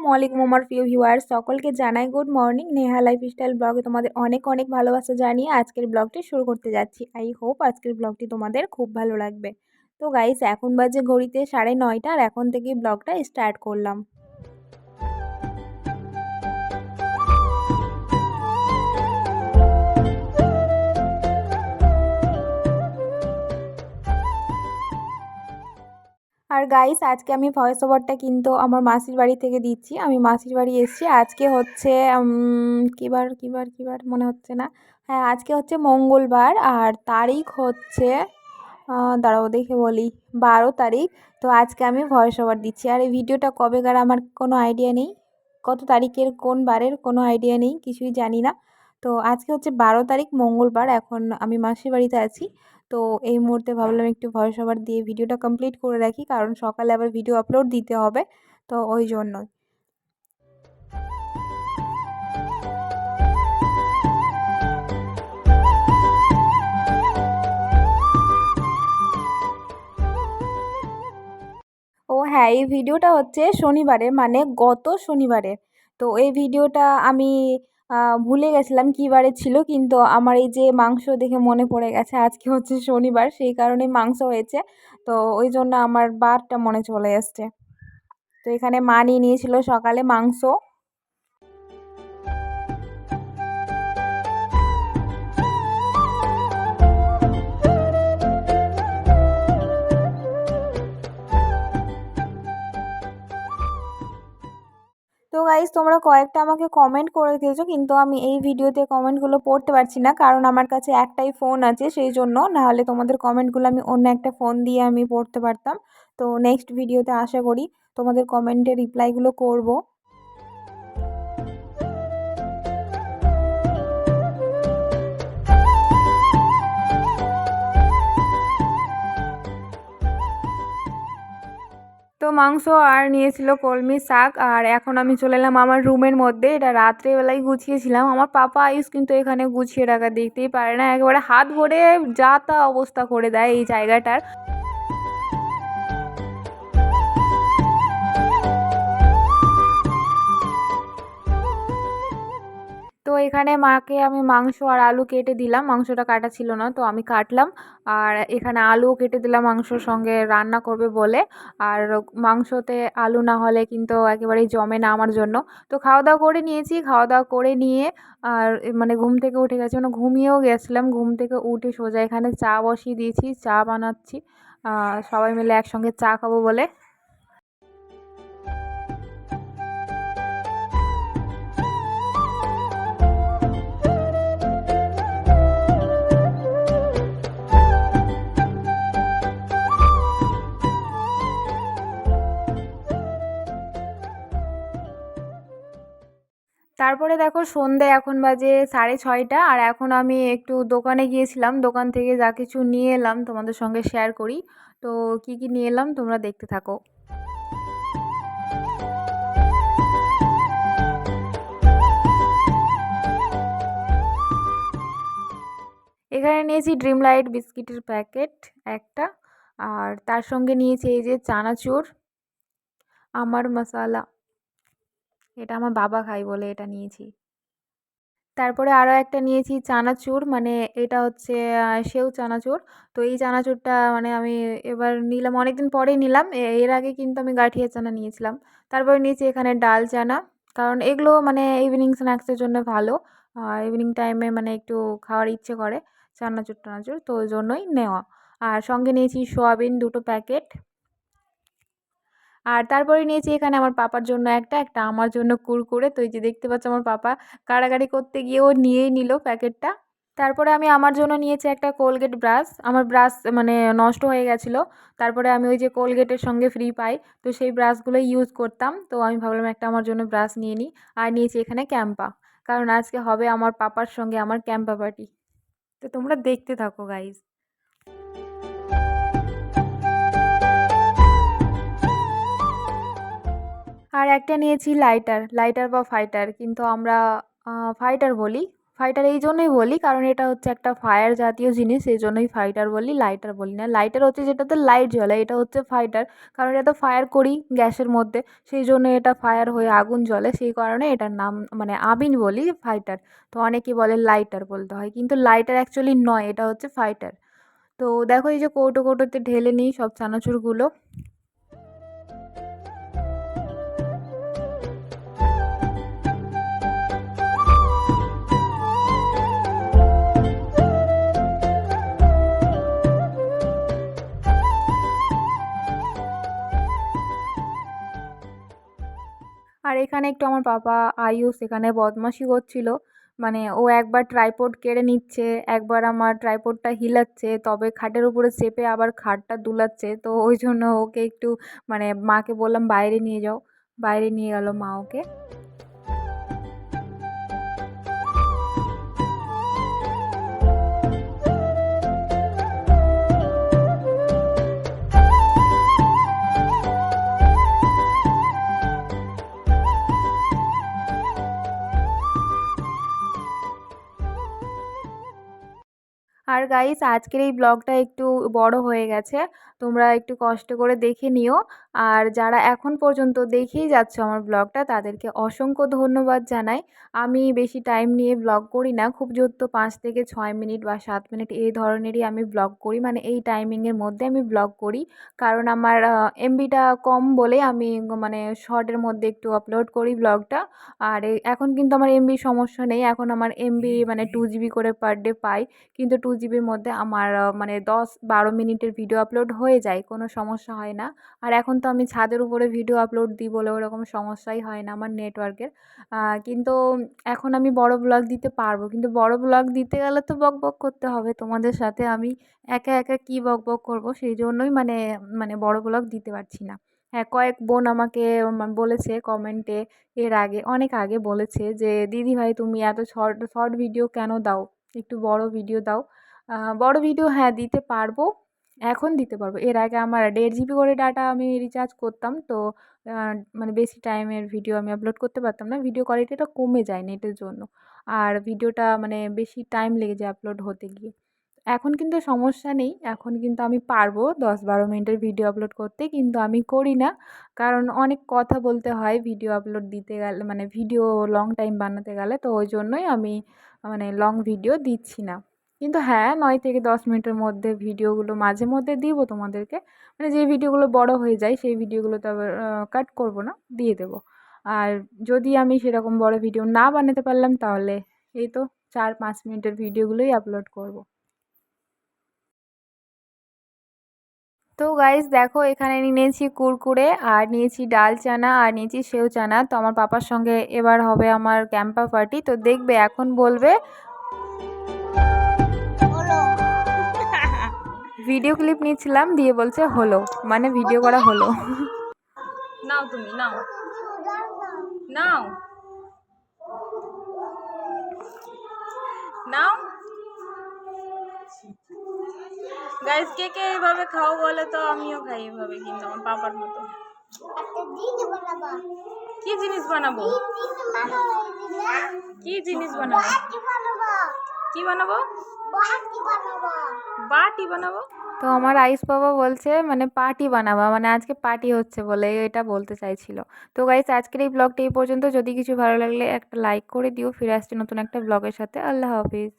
আসসালামু আলাইকুম আমার প্রিয় ভিউয়ার সকলকে জানাই good morning. Neha life style ব্লগে তোমাদের অনেক অনেক ভালোবাসা জানিয়ে আজকের ব্লগটি শুরু করতে যাচ্ছি। আই হোপ আজকের ব্লগটি তোমাদের খুব ভালো লাগবে। তো গাইস, এখন বাজে ঘড়িতে সাড়ে নয়টা আর এখন থেকেই ব্লগটা স্টার্ট করলাম। আর গাইস আজকে আমি ভয়েস ওভারটা কিন্তু আমার মাসির বাড়ি থেকে দিচ্ছি। আমি মাসির বাড়ি এসেছি। আজকে হচ্ছে কিবার কিবার কিবার মনে হচ্ছে না। হ্যাঁ আজকে হচ্ছে মঙ্গলবার আর তারিখ হচ্ছে দাঁড়াও দেখে বলি, বারো তারিখ। তো আজকে আমি ভয়েস ওভার দিচ্ছি। আর এই ভিডিওটা কবেকার আমার কোনো আইডিয়া নেই। কত তারিখের, কোন বারের কোনো আইডিয়া নেই, কিছুই জানি না। তো আজকে হচ্ছে বারো তারিখ, মঙ্গলবার। এখন আমি মাসির বাড়িতে আছি। তো এই মুহূর্তে ভাবলাম একটু ভয়েস ওভার দিয়ে ভিডিওটা কমপ্লিট করে রাখি, কারণ সকালে আবার ভিডিও আপলোড দিতে হবে, তো ওই জন্যই। ও হ্যাঁ এই ভিডিওটা হচ্ছে শনিবারের মানে গত শনিবারের। তো এই ভিডিওটা আমি ভুলে গেছিলাম কী বারে ছিল, কিন্তু আমার এই যে মাংস দেখে মনে পড়ে গেছে, আজকে হচ্ছে শনিবার, সেই কারণে মাংস হয়েছে। তো ওই জন্য আমার বারটা মনে চলে এসছে। তো এখানে মা নিয়ে নিয়েছিল সকালে মাংস। গাইজ তোমরা কয়েকটা আমাকে কমেন্ট করে দিয়েছ, কিন্তু আমি এই ভিডিওতে কমেন্টগুলো পড়তে পারছি না, কারণ আমার কাছে একটাই ফোন আছে, সেই জন্য নাহলে তোমাদের কমেন্টগুলো আমি অন্য একটা ফোন দিয়ে আমি পড়তে পারতাম। তো নেক্সট ভিডিওতে আশা করি তোমাদের কমেন্টের রিপ্লাইগুলো করব। মাংস আর নিয়েছিল কলমি শাক, আর এখন আমি চলে এলাম আমার রুমের মধ্যে। এটা রাত্রেবেলায় গুছিয়েছিলাম। আমার পাপা আয়ুষ কিন্তু এখানে গুছিয়ে রাখা দেখতেই পারে না। একেবারে হাত ভরে যা তা অবস্থা করে দেয় এই জায়গাটার। তো এখানে মাকে আমি মাংস আর আলু কেটে দিলাম। মাংসটা কাটা ছিল না, তো আমি কাটলাম। আর এখানে আলুও কেটে দিলাম মাংসর সঙ্গে রান্না করবে বলে। আর মাংসতে আলু না হলে কিন্তু একেবারেই জমে না আমার জন্য। তো খাওয়া দাওয়া করে নিয়েছি। খাওয়া দাওয়া করে নিয়ে আর মানে ঘুম থেকে উঠে গেছি। মানে ঘুমিয়েও গেছিলাম। ঘুম থেকে উঠে সোজা এখানে চা বসিয়ে দিয়েছি। চা বানাচ্ছি। সবাই মিলে একসঙ্গে চা খাব বলে। তারপরে দেখো সন্ধে এখন বাজে সাড়ে ছয়টা, আর এখন আমি একটু দোকানে গিয়েছিলাম, দোকান থেকে যা কিছু নিয়ে এলাম তোমাদের সঙ্গে শেয়ার করি। তো কি কি নিয়ে এলাম তোমরা দেখতে থাকো। এখানে নিয়েছি ড্রিম লাইট বিস্কিটের প্যাকেট একটা, আর তার সঙ্গে নিয়েছি এই যে চানাচুর, আমার মশালা এটা আমার বাবা খায় বলে এটা নিয়েছি। তারপরে আরও একটা নিয়েছি চানাচুর মানে এটা হচ্ছে সেও চানাচুর। তো এই চানাচুরটা মানে আমি এবার নিলাম অনেক দিন পরেই নিলাম। এর আগে কিন্তু আমি গাঠিয়া চানা নিয়েছিলাম। তারপরে নিয়েছি এখানে ডাল চানা। কারণ এগুলো মানে ইভিনিং স্ন্যাক্সের জন্য ভালো। ইভিনিং টাইমে মানে একটু খাওয়ার ইচ্ছে করে চানাচুর টানাচুর তো ওই জন্যই নেওয়া। আর সঙ্গে নিয়েছি সোয়াবিন দুটো প্যাকেট। আর তারপরে নিয়েছি এখানে আমার পাপার জন্য একটা একটা আমার জন্য কুরকুরে। তো এই যে দেখতে পাচ্ছ আমার পাপা কাড়াকাড়ি করতে গিয়ে ও নিয়েই নিল প্যাকেটটা। তারপরে আমি আমার জন্য নিয়েছি একটা কোলগেট ব্রাশ। আমার ব্রাশ মানে নষ্ট হয়ে গেছিল। তারপরে আমি ওই যে কোলগেটের সঙ্গে ফ্রি পাই। তো সেই ব্রাশগুলোই ইউজ করতাম। তো আমি ভাবলাম একটা আমার জন্য ব্রাশ নিয়ে নিই। আর নিয়েছি এখানে ক্যাম্পা। কারণ আজকে হবে আমার পাপার সঙ্গে আমার ক্যাম্পা পার্টি। তো তোমরা দেখতে থাকো গাইজ আর একটা নিয়েছি লাইটার লাইটার বা ফাইটার কিন্তু আমরা ফাইটার বলি। ফাইটার এই জন্যই বলি, কারণ এটা হচ্ছে একটা ফায়ার জাতীয় জিনিস, এই জন্যই ফাইটার বলি লাইটার বলি না। লাইটার হচ্ছে যেটাতে লাইট জ্বলে, এটা হচ্ছে ফাইটার কারণ এটা তো ফায়ার করি গ্যাসের মধ্যে, সেই জন্য এটা ফায়ার হয়ে আগুন জ্বলে, সেই কারণে এটার নাম মানে আমিন বলি ফাইটার তো অনেকেই বলে লাইটার বলতে হয়, কিন্তু লাইটার অ্যাকচুয়ালি নয়, এটা হচ্ছে ফাইটার তো দেখো এই যে কৌটো কৌটোতে ঢেলে নিই সব চানাচুরগুলো। আর এখানে একটু আমার বাবা আয়ুষ এখানে বদমাশি করছিল। মানে ও একবার ট্রাইপড কেড়ে নিচ্ছে, একবার আমার ট্রাইপডটা হিলাচ্ছে, তবে খাটের উপরে চেপে আবার খাটটা দুলাচ্ছে। তো ওই জন্য ওকে একটু মানে মাকে বললাম বাইরে নিয়ে যাও। বাইরে নিয়ে গেল মা ওকে। আর গাইস আজকের এই ব্লগটা একটু বড় হয়ে গেছে। তোমরা একটু কষ্ট করে দেখে নিও। আর যারা এখন পর্যন্ত দেখেই যাচ্ছ আমার ব্লগটা তাদেরকে অসংখ্য ধন্যবাদ জানাই। আমি বেশি টাইম নিয়ে ব্লগ করি না। খুব জোর তো পাঁচ থেকে ছয় মিনিট বা সাত মিনিট এই ধরনেরই আমি ব্লগ করি। মানে এই টাইমিংয়ের মধ্যে আমি ব্লগ করি। কারণ আমার এমবিটা কম বলে আমি মানে শর্টের মধ্যে একটু আপলোড করি ব্লগটা আর এখন কিন্তু আমার এমবির সমস্যা নেই। এখন আমার এমবি মানে টু জিবি করে পার ডে পাই। কিন্তু টু জিবির মধ্যে আমার মানে দশ বারো মিনিটের ভিডিও আপলোড হয়ে যায়, কোনো সমস্যা হয় না। আর এখন তো আমি ছাদের উপরে ভিডিও আপলোড দিই বলে ওরকম সমস্যাই হয় না আমার নেটওয়ার্কের কিন্তু এখন আমি বড় ব্লগ দিতে পারব, কিন্তু বড় ব্লগ দিতে গেলে তো বক বক করতে হবে। তোমাদের সাথে আমি একা একা কী বক বক করব সেই জন্যই মানে মানে বড় ব্লগ দিতে পারছি না। হ্যাঁ কয়েক বোন আমাকে বলেছে কমেন্টে এর আগে, অনেক আগে বলেছে যে, দিদিভাই, তুমি এত শর্ট শর্ট ভিডিও কেন দাও? একটু বড় ভিডিও দাও। বড় ভিডিও হ্যাঁ দিতে পারব। এখন দিতে পারব। এর আগে আমার দেড় জিবি করে ডাটা আমি রিচার্জ করতাম, তো মানে বেশি টাইমের ভিডিও আমি আপলোড করতে পারতাম না। ভিডিও কোয়ালিটিটা কমে যায় নেটের জন্য। আর ভিডিওটা মানে বেশি টাইম লেগে যায় আপলোড হতে গিয়ে। এখন কিন্তু সমস্যা নেই। এখন কিন্তু আমি পারব দশ বারো মিনিটের ভিডিও আপলোড করতে, কিন্তু আমি করি না। কারণ অনেক কথা বলতে হয় ভিডিও আপলোড দিতে গেলে মানে ভিডিও লং টাইম বানাতে গেলে, তো ওই জন্যই আমি মানে লং ভিডিও দিচ্ছি না। কিন্তু হ্যাঁ নয় থেকে দশ মিনিটের মধ্যে ভিডিওগুলো মাঝে মধ্যে দিব তোমাদেরকে। মানে যে ভিডিওগুলো বড় হয়ে যায়, সেই ভিডিওগুলো তো আবার কাট করব না, দিয়ে দেবো। আর যদি আমি সেরকম বড় ভিডিও না বানাতে পারলাম, তাহলে এই তো চার পাঁচ মিনিটের ভিডিওগুলোই আপলোড করব। তো গাইজ দেখো এখানে নিয়েছি কুরকুরে, আর নিয়েছি ডাল চানা, আর নিয়েছি সেও চানা। তো আমার পাপার সঙ্গে এবার হবে আমার ক্যাম্পা পার্টি। তো দেখবে, এখন বলবে ভিডিও ক্লিপ নিয়েছিলাম, দিয়ে বলছে হলো। মানে ভিডিও করা হলো। নাও তুমি, নাও। নাও। নাও। গাইস কে কে এইভাবে খাও বলে তো আমিও খাই এভাবে কিন্তু আমার পাপার মতো। কি জিনিস বানাবো? কি জিনিস বানাবো? কি বানাবো? বাটি বানাবো। তো আমার আইস বাবা বলছে মানে পার্টি বানাবা মানে আজকে পার্টি হচ্ছে বলে এটা বলতে চাইছিল। তো গাইস আজকের এই ব্লগটা এই পর্যন্ত। যদি কিছু ভালো লাগলে একটা লাইক করে দিও। ফিরে আসছি নতুন একটা ব্লগের সাথে। আল্লাহ হাফিজ।